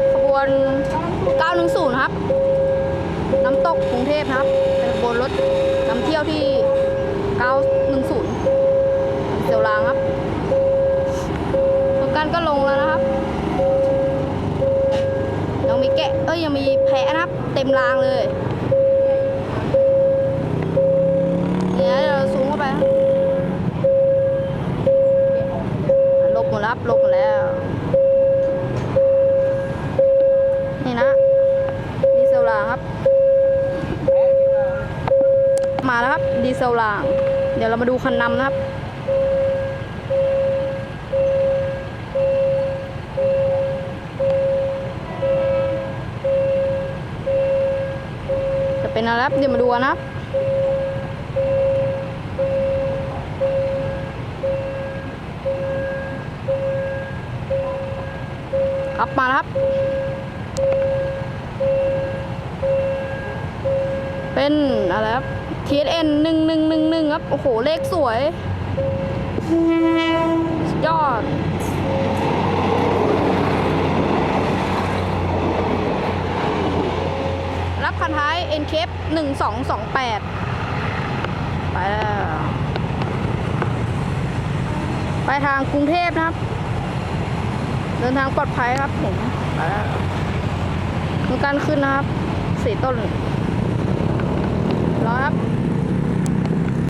ครับขบวน 910 ครับ น้ำตกกรุงเทพครับ เป็นขบวนรถนำเที่ยวที่ 910เซลรางครับทุกการก็ลงแล้วนะครับ ยังมีแกะ เอ้ย ยังมีแพะนะครับ เต็มรางเลยเนี่ยเดี๋ยวเราซูมเข้าไปครับลบหมดแล้วครับลบหมดแล้ว นี่นะดีเซลรางครับ มาแล้วครับ ดีเซลราง เดี๋ยวเรามาดูคันนำนะครับ จะเป็นอะไรครับเดี๋ยวมาดูนนะครับครับมาแล้วครับ เป็นอะไรครับ TSN หนึ่งหนึ่งหนึ่งหนึ่งครับ โอ้โห เลขสวย ยอด รับคันท้าย n c a p หนึ่งสองสองแปดไปแล้ว ไปทางกรุงเทพนะครับ เดินทางปลอดภัยครับผม ไปแล้วคือการขึ้นนะครับ สี่ต้น